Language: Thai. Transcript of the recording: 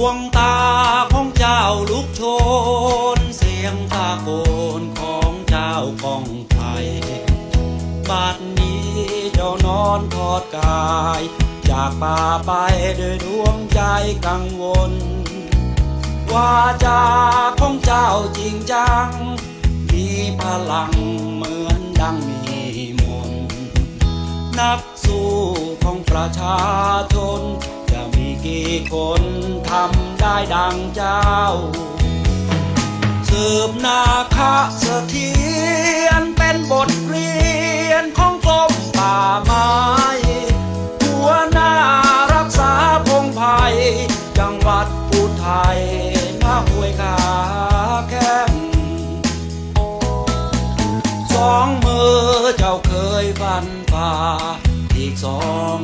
วงตาของเจ้าลุกโชน เสียงตะโกนของเจ้ากองไทยบัดนี้เจ้านอนทอดกาย จากป่าไปด้วยดวงใจกังวลว่าจาของเจ้าจริงจัง มีพลังเหมือนดังมีมนนักสู้ของประชาชนจะมีกี่คน ได้ดังเจ้า สืบนาคเสถียรเป็นบทเรียนของกรมป่าไม้หัวหน้ารักษาพงไผ่จังหวัดอุทัยนาห้วยขาแข้งสองมือเจ้าเคยฟันฝ่าอีกสอง